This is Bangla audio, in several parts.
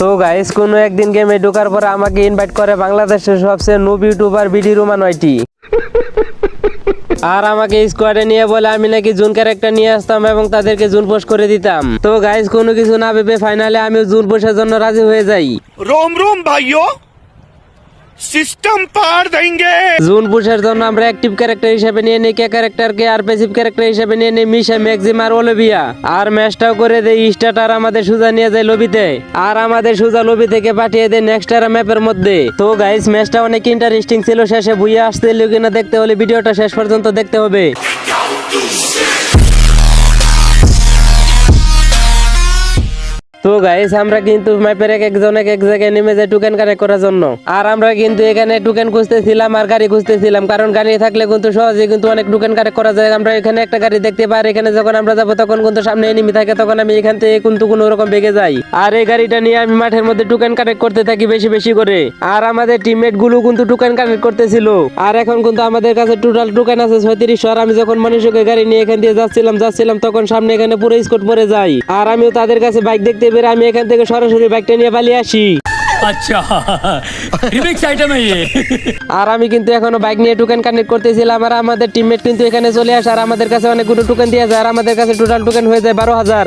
তো গাইস কোনো একদিন গেমে ঢোকার পর আমাকে ইনভাইট করে বাংলাদেশের সবচেয়ে নব ইউটিউবার বিডি রুমা নয়টি আর আমাকে স্কোয়াডে নিয়ে বলে আমি নাকি জুন ক্যারেক্টার নিয়ে আসতাম এবং তাদেরকে জুন পোস্ট করে দিতাম। তো গাইস কোনো কিছু না ভেবে ফাইনালে আমি জুন পোষের জন্য রাজি হয়ে যাই। রোম রোম ভাইও সিস্টেম পার দেঙ্গে জুন বুশের জন্য আমরা অ্যাক্টিভ ক্যারেক্টার হিসেবে নিয়ে নেই, কে ক্যারেক্টারকে আর প্যাসিভ ক্যারেক্টার হিসেবে নিয়ে নেই, মিশা, ম্যাক্সিম আর ওলিভিয়া আর ম্যাচটাও করে দেই স্টার্টার আমাদের সুজা নিয়ে যায় লবিতে। আর আমাদের সুজা লবি থেকে পাঠিয়ে দেয় নেক্সট আর ম্যাপের মধ্যে। তো গাইস ম্যাচটা অনেক ইন্টারেস্টিং ছিল, শেষে বুইয়া আসতে কিনা দেখতে হলে ভিডিওটা শেষ পর্যন্ত দেখতে হবে। তো গাইস আমরা কিন্তু ম্যাপের এক একজন এক এক জায়গায় নেমে যাই টুকেন কানেক্ট করার জন্য। আর আমরা কিন্তু এখানে টুকেন খুঁজতেছিলাম আর গাড়ি খুঁজতেছিলাম, কারণ গাড়ি থাকলে কিন্তু সহজে কিন্তু অনেক টুকেন কানেক্ট করা যায়। আমরা এখানে একটা গাড়ি দেখতে পাই এখানে যখন আমরা যাব তখন কিন্তু সামনে এনিমি থাকে, তখন আমি এখান থেকে কিন্তু কোনো রকম বেগে যাই। আর এই গাড়িটা নিয়ে আমি মাঠের মধ্যে টুকেন কানেক্ট করতে থাকি বেশি বেশি করে। আর আমাদের টিমমেটগুলো কিন্তু টুকেন কানেক্ট করতেছিল। আর এখন কিন্তু আমাদের কাছে টোটাল টুকেন আছে ছয়ত্রিশ আর আমি যখন মানুষকে গাড়ি নিয়ে এখান দিয়ে যাচ্ছিলাম যাচ্ছিলাম, তখন সামনে এখানে পুরো স্কট পরে যাই আর আমিও তাদের কাছে বাইক দেখতে করে আমি এখান থেকে সরাসরি বাইকটা নিয়ে পালিয়ে আসি। আচ্ছা। আর আমি কিন্তু এখনও বাইক নিয়ে টোকেন কানেক্ট করতেছিলাম আর আমাদের টিমমেট কিন্তু এখানে চলে আসে আর আমাদের কাছে অনেকগুলো টোকেন দিয়ে যায় আর আমাদের কাছে টোটাল টোকেন হয়ে যায় বারো হাজার।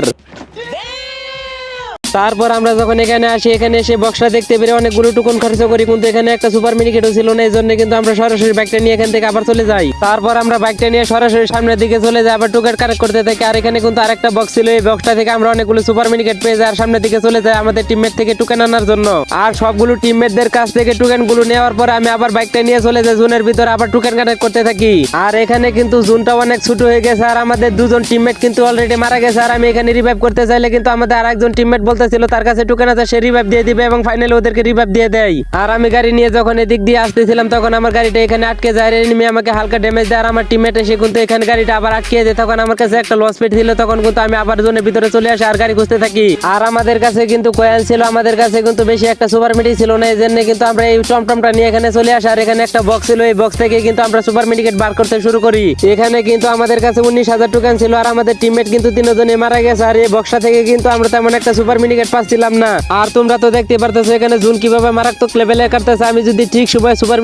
তারপর আমরা যখন এখানে আসি, এখানে এসে বক্সটা দেখতে পেরে অনেকগুলো টুকন খরচ করি, কিন্তু এখানে একটা সুপার মিনিকেটও ছিল না এই জন্য কিন্তু আমরা সরাসরি বাইকটা নিয়ে এখান থেকে আবার চলে যাই। তারপর আমরা বাইকটা নিয়ে সরাসরি সামনের দিকে চলে যাই, আবার টুকেট কানেক্ট করতে থাকি। আর এখানে কিন্তু আরেকটা বক্স ছিল, এই বক্সটা থেকে আমরা অনেকগুলো সুপার মিনিকেট পেয়ে যাই আর সামনের দিকে চলে যাই আমাদের টিমমেট থেকে টুকেন আনার জন্য। আর সবগুলো টিমমেটদের কাছ থেকে টুকেনগুলো নেওয়ার পর আমি আবার বাইকটা নিয়ে চলে যাই জুনের ভিতরে, আবার টুকেন কানেক্ট করতে থাকি। আর এখানে কিন্তু জুনটা অনেক ছোট হয়ে গেছে, আর আমাদের দুজন টিমমেট কিন্তু অলরেডি মারা গেছে। আর আমি এখানে রিভাইভ করতে চাইলে কিন্তু আমাদের আরেকজন টিমমেট বলতেছিল তার কাছে টুকেন আছে, সে রিভাইভ দিয়ে দিবে এবং ফাইনালি ওদেরকে রিভাইভ দিয়ে দেয়। আর আমি গাড়ি নিয়ে যখন এদিক দিয়ে আসতেছিলাম, তখন আমার গাড়িটা এখানে আটকে যায় এনিমি আমাকে হালকা ড্যামেজ দেয়, আর আমার টিমমেট এসে কিন্তু এখানে গাড়িটা আবার আটকে দেয়। তখন আমার কাছে একটা লস পেট ছিল, তখন কিন্তু আমি আবার জোনের ভিতরে চলে আসি, আর গাড়ি খুঁজতে থাকি। আর আমাদের কাছে কিন্তু কয়েন ছিল, আমাদের কাছে কিন্তু বেশি একটা সুপার মিডি ছিল না এই জন্য কিন্তু আমরা এই টমটমটা নিয়ে এখানে চলে আসি, আর এখানে একটা বক্স ছিল, এই বক্স থেকে কিন্তু আমরা সুপার মিডিকেট বার করতে শুরু করি। এখানে কিন্তু আমাদের কাছে উনিশ হাজার টোকেন ছিল, আর আমাদের টিমমেট কিন্তু তিনজনে মারা গেছে, আর এই বক্সটা থেকে কিন্তু আমরা তেমন একটা সুপার মিডিকেট পাচ্ছিলাম না। আর তোমরা তো দেখতে পারতেছো, এখানে জুন কীভাবে মারাত্মক লেভেলে কাটতেছে। আমি যদি ঠিক সময় সুপার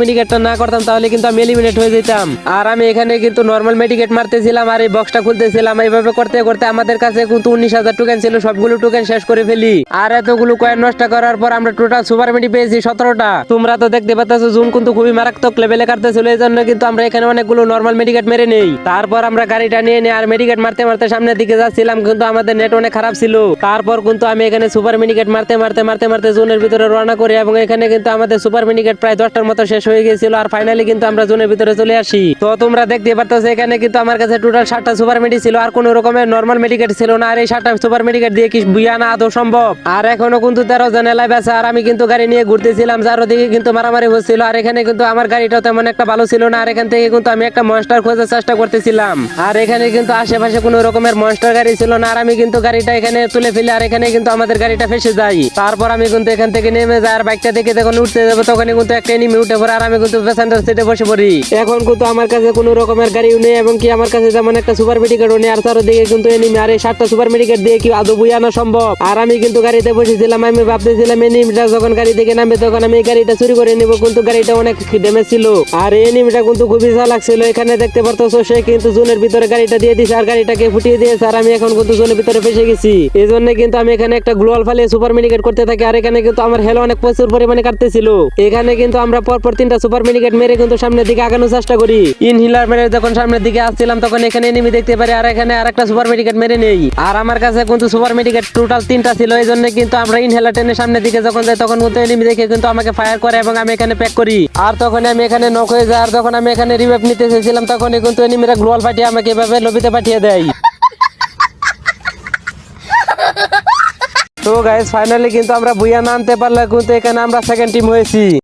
না করতাম, তাহলে কিন্তু আমি এলিমিনেট হয়ে যেতাম। আর আমি এখানে কিন্তু নর্মাল মেডিকেট মারতেছিলাম, আর এই বক্সটা খুলতেছিলাম। এইভাবে করতে করতে আমাদের কাছে কিন্তু উনিশ হাজার টোকেন ছিল, সবগুলো টোকেন শেষ করে ফেলি। আর এতগুলো কয়েন নষ্ট করার পর আমরা টোটাল সুপার মিডি পেয়েছি সতেরোটা। তোমরা তো দেখতে পাচ্ছ জুন কিন্তু খুবই মারাত্মক লেভেলে কাটতেছিল এই জন্য কিন্তু আমরা এখানে অনেকগুলো নর্মাল মেডিকেট মেরে নেই। তারপর আমরা গাড়িটা নিয়ে নিই আর মেডিকেট মারতে মারতে সামনের দিকে যাচ্ছিলাম, কিন্তু আমাদের নেট অনেক খারাপ ছিল। তারপর কিন্তু আমি এখানে সুপার মিনিকেট মারতে মারতে মারতে মারতে জোনের ভিতরে রওনা করি এবং এখানে কিন্তু আমাদের সুপার মিনিকেট প্রায় দশটার মতো শেষ হয়ে গিয়েছিল আর ফাইনালি কিন্তু আমরা জোনের ভিতরে চলে আসি। তো তোমরা দেখতে পারতো এখানে কিন্তু আমার কাছে টোটাল সাতটা সুপার মেডি ছিল আর কোনো রকমের নর্মাল মেডিকেট ছিল না আর এই সাতটা সুপার মেডিকেট দিয়ে কি বুয়া না আদৌ সম্ভব? আর এখনও কিন্তু তেরো জন এলাই আছে আর আমি কিন্তু গাড়ি নিয়ে ঘুরতেছিলাম যার ওদিকে কিন্তু মারামারি হচ্ছিল আর এখানে কিন্তু আমার গাড়িটা তেমন একটা ভালো ছিল না আর এখান থেকে কিন্তু আমি একটা মনস্টার খোঁজার চেষ্টা করতেছিলাম। আর এখানে কিন্তু আশেপাশে কোনো রকমের মনস্টার গাড়ি ছিল না আর আমি কিন্তু গাড়িটা এখানে তুলে ফেলি আর এখানে কিন্তু আমাদের গাড়িটা ফেসে যাই তারপর আমি কিন্তু এখান থেকে নেমে যাই আর বাইকটা থেকে যখন উঠতে যাব, তখনই কিন্তু একটা এনিমি উঠে পড়ে আর আমি কিন্তু প্যাসেঞ্জার সিটে বসে পড়ি। এখন কিন্তু আমার কাছে কোনো রকমের গাড়িও নেই এবং কি আমার কাছে যেমন একটা সুপার মেডিকেটও নেই, আর চারদিকে কিন্তু এনিমি আর এই সাতটা সুপার মেডিকেট দিয়ে কি আদৌ বুঝে আনা সম্ভব? আর আমি কিন্তু গাড়িতে বসেছিলাম, আমি ভাবতেছিলাম এনিমিটা যখন গাড়ি থেকে নামবে, তখন আমি এই গাড়িটা চুরি করে নিবো, কিন্তু গাড়িটা অনেক ড্যামেজ ছিল। আর এই এনিমিটা কিন্তু খুবই চালাক ছিল, এখানে দেখতে পারতো সে কিন্তু জোনের ভিতরে গাড়িটা দিয়ে দিছে, আর গাড়িটাকে ফুটিয়ে দিয়েছে, আর আমি এখন কিন্তু জোনের ভিতরে ফেসে গেছি। এই জন্য কিন্তু আমি এখানে একটা গ্লোয়াল ফালিয়ে সুপার মিনিকেট করতে থাকি, আর এখানে কিন্তু আমার হেলো অনেক প্রচুর পরিমাণে কাটতেছিল। এখানে কিন্তু আমরা পরপর তিনটা সুপার মিনিকেট মেরে কিন্তু সামনের দিকে আগানোর চেষ্টা করি। ইনহিলার মেরে যখন সামনের দিকে আসছিলাম, তখন এখানে এনিমি দেখতে পারি, আর এখানে আর একটা সুপার মেডিকেট মেরে নেই। আর আমার কাছে কিন্তু সুপার মেডিকেট টোটাল তিনটা ছিল এই জন্য কিন্তু আমরা ইনহেলার টেনে সামনের দিকে যখন যাই, তখন কিন্তু এনিমি দেখে কিন্তু আমাকে ফায়ার করে এবং আমি এখানে প্যাক করি। আর তখন আমি এখানে নক হয়ে যাই আর যখন আমি এখানে রিভাইভ নিতে চেয়েছিলাম, তখনই কিন্তু এনিমিরা গ্লোয়াল পাঠিয়ে আমাকে এভাবে লবিতে পাঠিয়ে দেয়। তো গাইস ফাইনালি কিন্তু আমরা বুয়া নামতে পারলে কিন্তু এখানে আমরা সেকেন্ড টিম হয়েছি।